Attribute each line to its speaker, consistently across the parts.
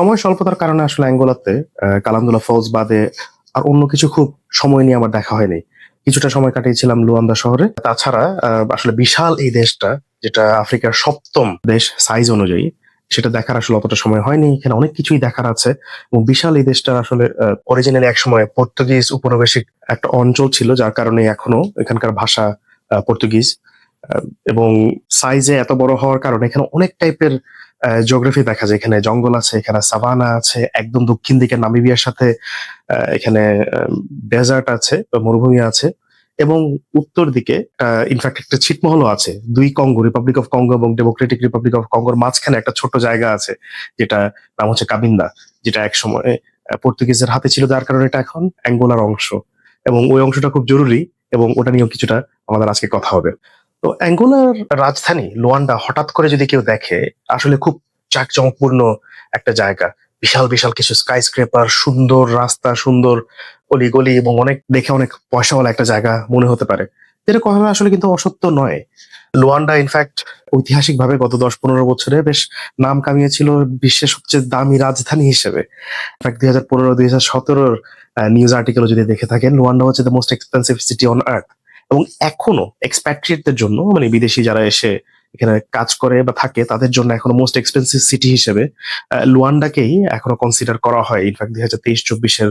Speaker 1: সময় স্বল্পতার কারণে আসলে অ্যাঙ্গোলাতে কালান্দুলা ফলস বাদে আর অন্য কিছু খুব সময় নিয়ে আমার দেখা হয়নি। কিছুটা সময় কাটিয়েছিলাম লুয়ান্দা শহরে। তাছাড়া আসলে বিশাল এই দেশটা, যেটা আফ্রিকার সপ্তম দেশ সাইজ অনুযায়ী, সেটা দেখার আসলে অতটা সময় হয়নি। এখানে অনেক কিছুই দেখার আছে। এবং বিশাল এই দেশটা আসলে অরিজিনালি একসময় পর্তুগিজ উপনিবেশিক একটা অঞ্চল ছিল, যার কারণে এখনও এখানকার ভাষা পর্তুগিজ। এবং সাইজে এত বড় হওয়ার কারণে এখানে অনেক টাইপের জিওগ্রাফি দেখা যায়। এখানে জঙ্গল আছে, এখানে সাভানা আছে, একদম দক্ষিণ দিকে নামিবিয়ার সাথে এখানে ডেজার্ট আছে মরুভূমি আছে এবং উত্তর দিকে ইনফ্যাক্ট একটা ছিটমহলও আছে। দুই কঙ্গো রিপাবলিক অফ কঙ্গো এবং ডেমোক্রেটিক রিপাবলিক অফ কঙ্গোর মাঝখানে একটা ছোট জায়গা আছে, যেটা নাম হচ্ছে কাবিন্দা যেটা এক সময় পর্তুগিজের হাতে ছিল যার কারণে এটা এখন অ্যাঙ্গোলার অংশ এবং ওই অংশটা খুব জরুরি এবং ওটা নিয়েও কিছুটা আমাদের আজকে কথা হবে। তো অ্যাঙ্গোলার রাজধানী লোয়ান্ডা হঠাৎ করে যদি কেউ দেখে, আসলে খুব চাকচমকপূর্ণ একটা জায়গা। বিশাল বিশাল কিছু স্কাই স্ক্রেপার সুন্দর রাস্তা, সুন্দর অলিগলি এবং অনেক, দেখে অনেক পয়সাওয়ালা একটা জায়গা মনে হতে পারে। কথা আসলে কিন্তু অসত্য নয়। লোয়ান্ডা ইনফ্যাক্ট ঐতিহাসিকভাবে গত দশ, পনেরো বছরে বেশ নাম কামিয়েছিল বিশ্বের সবচেয়ে দামি রাজধানী হিসেবে। দুই হাজার পনেরো, দুই হাজার সতেরোর নিউজ আর্টিকেল যদি দেখে থাকেন, লোয়ান্ডা হচ্ছে the most expensive city on earth এবং এখনও এক্সপ্যাট্রিয়েটদের জন্য মানে বিদেশি যারা এসে এখানে কাজ করে বা থাকে, তাদের জন্য এখনও মোস্ট এক্সপেন্সিভ সিটি হিসেবে লুয়ান্ডাকেই এখনও কনসিডার করা হয়। ইনফ্যাক্ট দুই হাজার তেইশ, চব্বিশের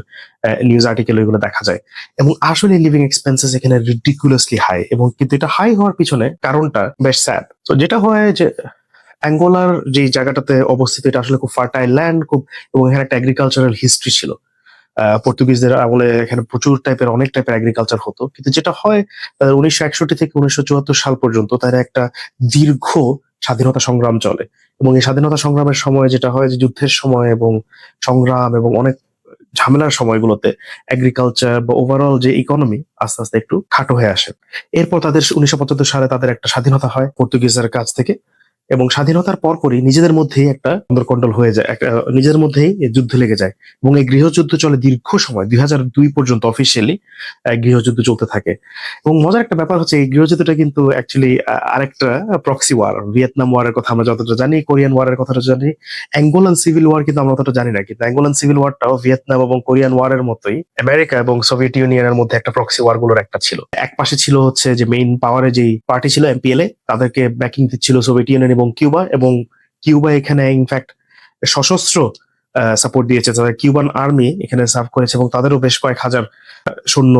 Speaker 1: নিউজ আর্টিকেল এগুলো দেখা যায়। এবং আসলে লিভিং এক্সপেন্সেস এখানে রিডিকুলাসলি হাই এবং কিন্তু এটা হাই হওয়ার পিছনে কারণটা বেশ স্যাড তো যেটা হয় যে অ্যাঙ্গোলার যে জায়গাটাতে অবস্থিত, এটা আসলে খুব ফার্টাইল ল্যান্ড খুব, এবং এখানে একটা এগ্রিকালচারাল হিস্ট্রি ছিল। পর্তুগিজদের আমলে এখানে প্রচুর টাইপের অনেক টাইপের এগ্রিকালচার হতো। কিন্তু যেটা হয় উনিশশো একষট্টি থেকে উনিশশো চুয়াত্তর সাল পর্যন্ত তার একটা দীর্ঘ স্বাধীনতা সংগ্রাম চলে। এবং এই স্বাধীনতা সংগ্রামের সময় যেটা হয় যে যুদ্ধের সময় এবং সংগ্রাম এবং অনেক ঝামেলার সময়গুলোতে এগ্রিকালচার বা ওভারঅল যে ইকোনমি আস্তে আস্তে একটু খাটো হয়ে আসে। এরপর তাদের উনিশশো পঁচাত্তর সালে তাদের একটা স্বাধীনতা হয় পর্তুগিজের কাছ থেকে। এবং স্বাধীনতার পরপরই নিজেদের মধ্যেই একটা কন্ট্রোল হয়ে যায়, একটা নিজেদের মধ্যেই যুদ্ধ লেগে যায়। এবং এই গৃহযুদ্ধ চলে দীর্ঘ সময়, দুই হাজার দুই পর্যন্ত অফিসিয়ালি গৃহযুদ্ধ চলতে থাকে। এবং মজার একটা ব্যাপার হচ্ছে, এই গৃহযুদ্ধটা কিন্তু অ্যাকচুয়ালি আরেকটা প্রক্সি ওয়ার ভিয়েতনাম ওয়ারের কথা আমরা যতটা জানি কোরিয়ান ওয়ারের কথাটা জানি অ্যাঙ্গোলান সিভিল ওয়ার কিন্তু আমরা অতটা জানি না, কিন্তু অ্যাঙ্গোলান সিভিল ওয়ারটাও ভিয়েতনাম এবং কোরিয়ান ওয়ারের মতোই আমেরিকা এবং সোভিয়েত ইউনিয়নের মধ্যে একটা প্রক্সি ওয়ারগুলোর একটা ছিল। এক পাশে ছিল হচ্ছে যে মেইন পাওয়ারে যেই পার্টি ছিল এমপিএলএ তাদেরকে ব্যাকিং দিচ্ছিল সোভিয়েত ইউনিয়ন এবং কিউবা এবং কিউবা এখানে ইনফ্যাক্ট সশস্ত্র সাপোর্ট দিয়েছে। তাদের কিউবান আর্মি এখানে সার্ভ করেছে এবং তাদেরও বেশ কয়েক হাজার সৈন্য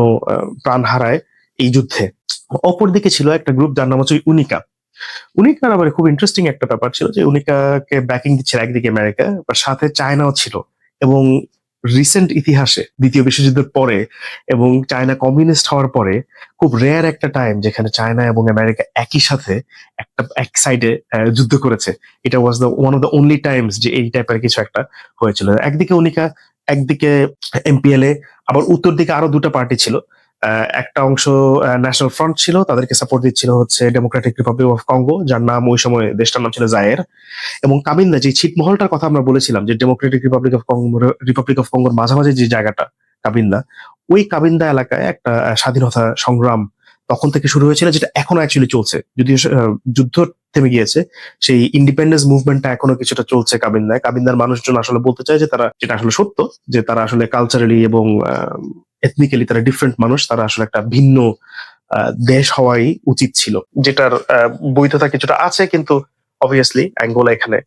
Speaker 1: প্রাণ হারায় এই যুদ্ধে। অপরদিকে ছিল একটা গ্রুপ যার নাম হচ্ছে উনিকা। উনিকার আবার খুব ইন্টারেস্টিং একটা ব্যাপার ছিল যে উনিকাকে ব্যাকিং দিচ্ছিল একদিকে আমেরিকা সাথে চায়নাও ছিল। এবং রিসেন্ট ইতিহাসে, দ্বিতীয় বিশ্বযুদ্ধের পরে এবং চায়না কমিউনিস্ট হওয়ার পরে, খুব রেয়ার একটা টাইম যেখানে চায়না এবং আমেরিকা একই সাথে একটা, এক সাইডে যুদ্ধ করেছে। এটা was the one of the only times যে এই টাইপের কিছু একটা হয়েছিল। একদিকে উনিকা, একদিকে এমপিএলএ আবার উত্তর দিকে আরও দুটা পার্টি ছিল। একটা অংশ ন্যাশনাল ফ্রন্ট ছিল, তাদেরকে সাপোর্ট দিচ্ছিল হচ্ছে ডেমোক্রেটিক রিপাবলিক অফ কঙ্গো যার নাম ওই সময় দেশটার নাম ছিল জায়ের এবং কাবিন্দা যে ছিটমহলটার কথা আমরা বলেছিলাম, যে democratic republic of Congo republic of কঙ্গোর মাঝামাঝি যে জায়গাটা কাবিন্দা ওই কাবিন্দা এলাকায় একটা স্বাধীনতা সংগ্রাম তখন থেকে শুরু হয়েছিল, যেটা এখনও অ্যাকচুয়ালি চলছে। যদিও যুদ্ধ থেমে গিয়েছে, সেই ইন্ডিপেন্ডেন্স মুভমেন্টটা এখনও কিছুটা চলছে কাবিন্দায় কাবিন্দার মানুষজন আসলে বলতে চায় যে তারা, যেটা আসলে সত্য, যে তারা আসলে কালচারালি এবং এথনিক্যালি তারা ডিফারেন্ট মানুষ, তারা আসলে একটা ভিন্ন দেশ হওয়াই উচিত ছিল। যেটার বৈধতা কিছুটা আছে, কিন্তু অবভিয়াসলি অ্যাঙ্গোলা এখানে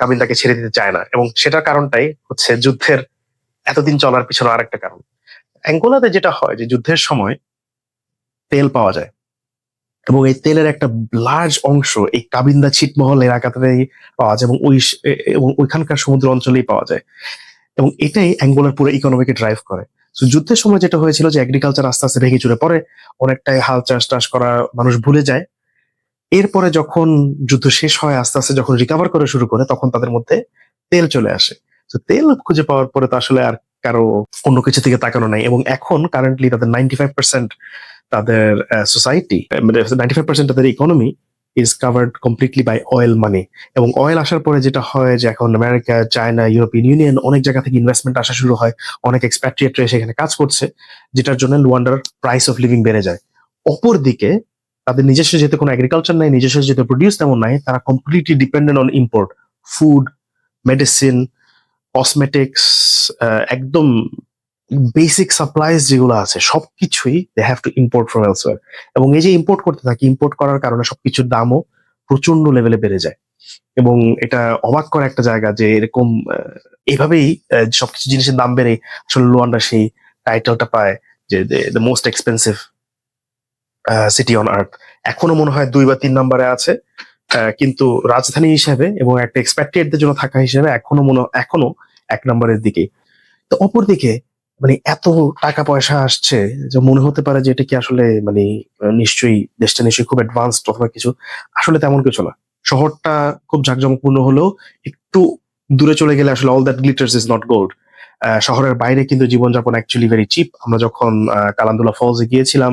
Speaker 1: কাবিন্দাকে ছেড়ে দিতে চায় না। এবং সেটার কারণটাই হচ্ছে যুদ্ধের এতদিন চলার পিছনে আরেকটা কারণ। অ্যাঙ্গোলাতে যেটা হয় যে যুদ্ধের সময় তেল পাওয়া যায়। এবং এই তেলের একটা লার্জ অংশ এই কাবিন্দা ছিটমহল এলাকাতেই পাওয়া যায় এবং ওই এবং ওইখানকার সমুদ্র অঞ্চলেই পাওয়া যায়। এবং এটাই অ্যাঙ্গোলার পুরো ইকোনমিকে ড্রাইভ করে। তো যুদ্ধের সময় যেটা হয়েছিল যে এগ্রিকালচার আস্তে আস্তে ভেঙে চুরে পড়ে অনেকটাই হাল চাষ টাস করা মানুষ ভুলে যায়। এরপরে যখন যুদ্ধ শেষ হয়, আস্তে আস্তে যখন রিকভার করে শুরু করে, তখন তাদের মধ্যে তেল চলে আসে। তো তেল খুঁজে পাওয়ার পরে তো আসলে আর কারও অন্য কিছু থেকে তাকানো নাই এবং এখন কারেন্টলি তাদের নাইনটি ফাইভ পার্সেন্ট তাদের সোসাইটি মানে নাইনটি ফাইভ পার্সেন্ট তাদের economy is covered completely by oil money এবং অয়েল আসার পরে যেটা হয় যে এখন আমেরিকা চায়না ইউরোপিয়ান ইউনিয়ন অনেক জায়গা থেকে ইনভেস্টমেন্ট আসা শুরু হয়, অনেক এক্সপ্যাট্রিয়েটরা এসে এখানে কাজ করছে, যেটার জন্য লুয়ান্ডার প্রাইস অফ লিভিং বেড়ে যায়। অপরদিকে তাদের নিজস্ব যেহেতু কোনো এগ্রিকালচার নাই, নিজস্ব যেহেতু প্রডিউস তেমন নাই, তারা completely dependent on import food medicine cosmetics একদম বেসিক সাপ্লাইজ যেগুলো আছে, সবকিছুই they have to import from elsewhere এবং এই যে ইম্পোর্ট করতে থাকি ইম্পোর্ট করার কারণে সবকিছুর দামও প্রচণ্ড লেভেলে বেড়ে যায়। এবং এটা অবাক করা একটা জায়গা যে এরকম এভাবেই সবকিছু জিনিসের দাম বেড়ে, আসলে লুয়ান্ডা সেই টাইটেলটা পায় যে the most expensive city on earth এখনও মনে হয় দুই বা তিন নম্বরে আছে কিন্তু রাজধানী হিসেবে এবং একটা এক্সপেক্টেডদের জন্য থাকা হিসেবে এখনও মনে, এখনও এক নম্বরের দিকে তো অপরদিকে মানে এত টাকা পয়সা আসছে যে মনে হতে পারে যে এটা কি আসলে মানে নিশ্চয়ই দেশটা নিশ্চয়ই খুব অ্যাডভান্সড অথবা কিছু। আসলে তেমন কিছু না। শহরটা খুব জাঁকজমকপূর্ণ হলেও একটু দূরে চলে গেলে আসলে all that glitters is not gold শহরের বাইরে কিন্তু জীবনযাপন অ্যাকচুয়ালি ভেরি চিপ আমরা যখন কালান্দুলা ফলসে গিয়েছিলাম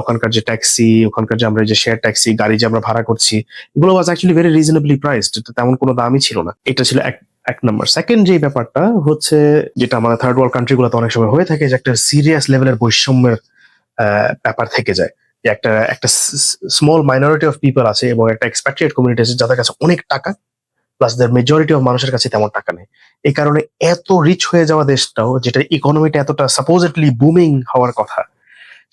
Speaker 1: ওখানকার যে ট্যাক্সি ওখানকার যে আমরা যে শেয়ার ট্যাক্সি গাড়ি যে আমরা ভাড়া করছি, এগুলো was actually very reasonably priced তেমন কোনো দামই ছিল না। এটা ছিল এক নম্বর। সেকেন্ড যে ব্যাপারটা হচ্ছে যেটা আমাদের থার্ড ওয়ার্ল্ড কান্ট্রি গুলোতে অনেক সময় হয়ে থাকে, যে একটা সিরিয়াস লেভেলের বৈষম্যের ব্যাপার থেকে যায়। যে একটা একটা স্মল মাইনরিটি অফ পিপল আছে এবং একটা এক্সপেক্টেড কমিউনিটি আছে যাদের কাছে অনেক টাকা প্লাস দ্য মেজরিটি অফ মানুষের কাছে তেমন টাকা নেই। এই কারণে এত রিচ হয়ে যাওয়া দেশটাও, যেটা ইকোনমিটা এতটা সাপোজিটলি বুমিং হওয়ার কথা,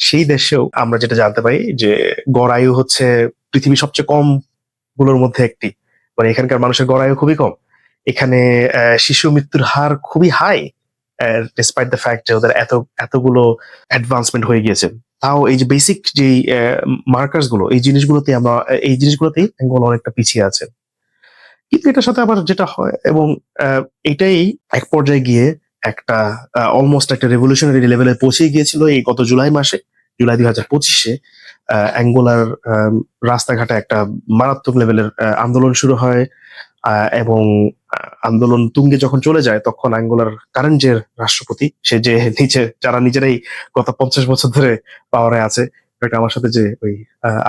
Speaker 1: সেই দেশেও আমরা যেটা জানতে পারি যে গড় আয়ু হচ্ছে পৃথিবীর সবচেয়ে কমগুলোর মধ্যে একটি। মানে এখানকার মানুষের গড় আয়ু খুবই কম। এখানে শিশু মৃত্যুর হার খুবই হাই ডিসপাইট দ্য ফ্যাক্ট যে ওদের এত, এতগুলো অ্যাডভান্সমেন্ট হয়ে গিয়েছে। তাও এই যে বেসিক যে মার্কার্সগুলো, এই জিনিসগুলোতে আমরা, এই জিনিসগুলোতেই বেঙ্গল অনেকটা পিছিয়ে আছে। কিন্তু এটার সাথে আবার যেটা হয়, এবং এটাই এক পর্যায়ে গিয়ে একটা অলমোস্ট একটা রেভলিউশনারি লেভেলে পৌঁছে গিয়েছিল এই গত জুলাই মাসে, জুলাই দুই হাজার পঁচিশে অ্যাঙ্গোলার রাস্তাঘাটে একটা মারাত্মক লেভেলের আন্দোলন শুরু হয়। এবং আন্দোলন তুঙ্গে যখন চলে যায়, তখন অ্যাঙ্গোলার কারেন্ট যে রাষ্ট্রপতি, সে যে নিচে যারা নিজেরাই গত পঞ্চাশ বছর ধরে পাওয়ারে আছে আমার সাথে যে ওই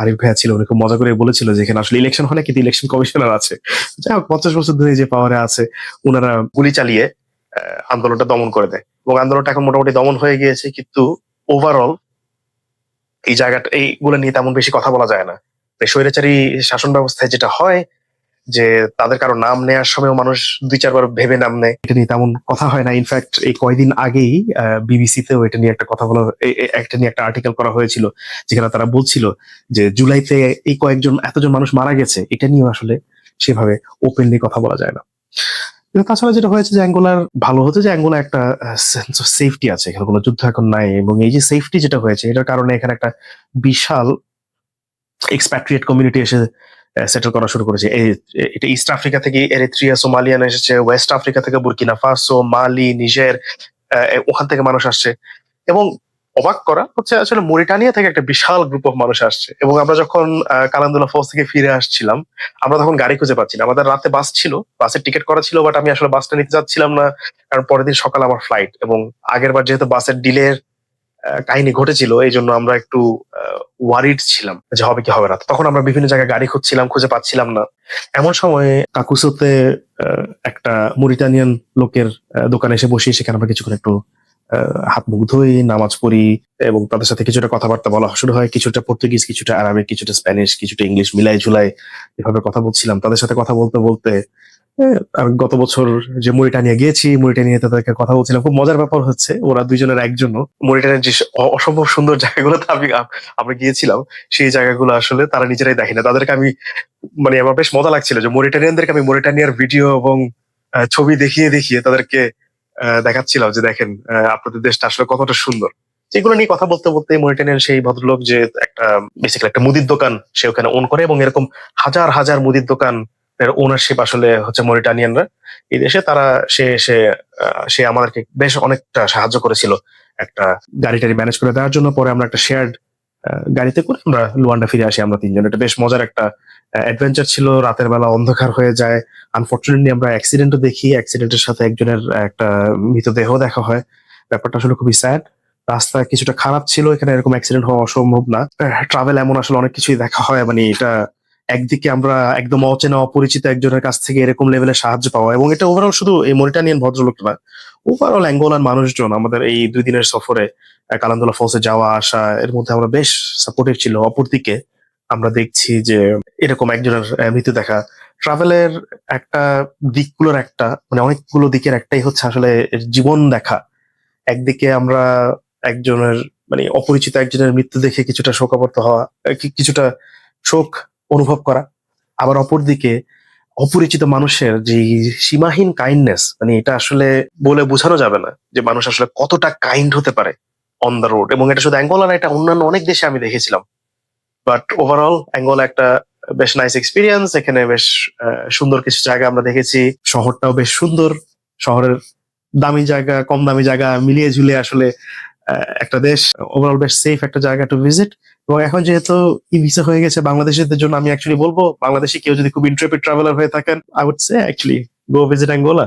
Speaker 1: আরিফ ভাইয়া ছিল, উনি খুব মজা করে বলেছিল যে এখানে আসলে ইলেকশন হয় না, কিন্তু ইলেকশন কমিশনার আছে। যাই হোক, পঞ্চাশ বছর ধরে যে পাওয়ারে আছে ওনারা গুলি চালিয়ে আন্দোলনটা দমন করে দেয়। এবং আন্দোলনটা এখন মোটামুটি দমন হয়ে গিয়েছে, কিন্তু ওভারঅল এই জায়গাটা, এইগুলো নিয়ে তেমন বেশি কথা বলা যায় না। স্বৈরাচারী শাসন ব্যবস্থায় যেটা হয় যে তাদের কারও নাম নেওয়ার সময় মানুষ দুই চারবার ভেবে নাম নেয়। এটা নিয়ে তেমন কথা হয় না। ইনফ্যাক্ট এই কয়দিন আগেই বিবিসিতেও এটা নিয়ে একটা কথা বলা একটা নিয়ে একটা আর্টিকেল করা হয়েছিল, যেখানে তারা বলছিল যে জুলাইতে এই কয়েকজন, এতজন মানুষ মারা গেছে, এটা নিয়েও আসলে সেভাবে ওপেনলি কথা বলা যায় না। তাছাড়া যেটা হয়েছে যে অ্যাঙ্গোলার, ভালো হচ্ছে যে অ্যাঙ্গোলা একটা সেন্স অফ সেফটি আছে, এখানে কোনো যুদ্ধ এখন নাই, এবং এই যে সেফটি যেটা হয়েছে, এটার কারণে এখানে একটা বিশাল এক্সপ্যাট্রিয়েট কমিউনিটি এসে সেটেল করা শুরু করেছে। এটা ইস্ট আফ্রিকা থেকে এরিত্রিয়া সোমালিয়ান এসেছে ওয়েস্ট আফ্রিকা থেকে বুরকিনা ফাসো মালি নিজের ওখান থেকে মানুষ আসছে। এবং অবাক করা হচ্ছে আসলে মরিটানিয়া থেকে একটা বিশাল গ্রুপ অফ মানুষ আসছে। এবং আমরা যখন কালান্দুলা ফলস থেকে ফিরে আসছিলাম, আমরা তখন গাড়ি খুঁজে পাচ্ছি না। আমাদের রাতে বাস ছিল, বাসের টিকিট করা ছিল বাট আমি আসলে বাসটা নিতে যাচ্ছিলাম না, কারণ পরের দিন সকাল আমার ফ্লাইট এবং আগের বার যেহেতু বাসের ডিলের কাহিনী ঘটেছিল, এই জন্য আমরা একটু ওয়ারিড ছিলাম যে হবে কি হবে না। তখন আমরা বিভিন্ন জায়গায় গাড়ি খুঁজছিলাম, খুঁজে পাচ্ছিলাম না। এমন সময় কাকুসোতে একটা মরিটানিয়ান লোকের দোকানে এসে বসি সেখানে আমরা কিছুক্ষণ একটু হাত মুখ ধুই, নামাজ পড়ি এবং তাদের সাথে কিছুটা কথাবার্তা বলা শুরু হয়। কিছুটা পর্তুগিজ, কিছুটা আরবিক কিছুটা স্প্যানিশ, কিছুটা ইংলিশ মিলাই ঝুলাই এভাবে কথা বলছিলাম। তাদের সাথে কথা বলতে বলতে আমি গত বছর যে মরিটানিয়া গিয়েছি মরিটানিয়া তাদেরকে কথা বলছিলাম। খুব মজার ব্যাপার হচ্ছে, ওরা দুইজনের একজন মরিটানিয়ার যে অসম্ভব সুন্দর জায়গাগুলোতে আমি আমরা গিয়েছিলাম, সেই জায়গাগুলো আসলে তারা নিজেরাই দেখে না। তাদেরকে আমি মানে আমার বেশ মজা লাগছিল যে মরিটানিয়ানদেরকে আমি মরিটানিয়ার ভিডিও এবং ছবি দেখিয়ে দেখিয়ে তাদেরকে দেখাচ্ছিলাম যে দেখেন আপনাদের দেশটা আসলে কতটা সুন্দর। এগুলো নিয়ে কথা বলতে বলতে মরিটানিয়ান সেই ভদ্রলোক যে একটা বেসিক্যালি একটা মুদির দোকান সে ওখানে ওন করে এবং এরকম হাজার হাজার মুদির দোকান ওনারশিপ আসলে হচ্ছে মরিটানিয়ানরা এই দেশে তারা সে সে সে আমাদেরকে বেশ অনেকটা সাহায্য করেছিল একটা গাড়ি টাড়ি ম্যানেজ করে দেওয়ার জন্য। পরে আমরা একটা শেয়ার্ড গাড়িতে করে আমরা লুয়ান্ডা ফিরে আসি আমরা তিনজন। এটা বেশ মজার একটা অ্যাডভেঞ্চার ছিল। রাতের বেলা অন্ধকার হয়ে যায়। আনফর্চুনেটলি আমরা অ্যাক্সিডেন্টও দেখি। অ্যাক্সিডেন্টের সাথে একজনের একটা মৃতদেহ দেখা হয়। ব্যাপারটা আসলে খুবই স্যাড রাস্তা কিছুটা খারাপ ছিল। এখানে এরকম অ্যাক্সিডেন্ট হওয়া অসম্ভব না। ট্রাভেল এমন আসলে অনেক কিছুই দেখা হয়। মানে এটা একদিকে আমরা একদম অচেনা, অপরিচিত একজনের কাছ থেকে এরকম লেভেলের সাহায্য পাওয়া এবং এটা ওভারঅল শুধু এই মরিটানিয়ান ভদ্রলোকটা না ওভারঅল অ্যাঙ্গোলার মানুষজন আমাদের এই দুই দিনের সফরে কালান্দোলা ফলসে যাওয়া, আসা, এর মধ্যে আমরা বেশ সাপোর্টিভ ছিল। অপরদিকে আমরা দেখছি যে এরকম একজনের মৃত্যু দেখা। ট্রাভেলের একটা দিকগুলোর একটা মানে অনেকগুলো দিকের একটাই হচ্ছে আসলে জীবন দেখা। একদিকে আমরা একজনের মানে অপরিচিত একজনের মৃত্যু দেখে কিছুটা শোকাবর্ত হওয়া কিছুটা শোক অনুভব করা। আবার অপরদিকে অপরিচিত মানুষের যে সীমাহীন কাইন্ডনেস মানে এটা আসলে বলে বোঝানো যাবে না যে মানুষ আসলে কতটা কাইন্ড হতে পারে অন দ্য রোড এবং এটা শুধু অ্যাঙ্গোলা না, এটা অন্যান্য অনেক দেশে আমি দেখেছিলাম। বাট ওভারঅল অ্যাঙ্গোলা একটা বেশ নাইস এক্সপিরিয়েন্স এখানে বেশ সুন্দর কিছু জায়গা আমরা দেখেছি। শহরটাও বেশ সুন্দর। শহরের দামি জায়গা, কম দামি জায়গা মিলিয়ে ঝুলিয়ে আসলে একটা দেশ। ওভারঅল বেশ সেফ একটা জায়গা টু ভিজিট এবং এখন যেহেতু ই ভিসা হয়ে গেছে বাংলাদেশের জন্য, আমি অ্যাকচুয়ালি বলব, বাংলাদেশে কেউ যদি খুব ইন্টারপ্রিট ট্রাভেলার হয়ে থাকেন I would say actually go visit Angola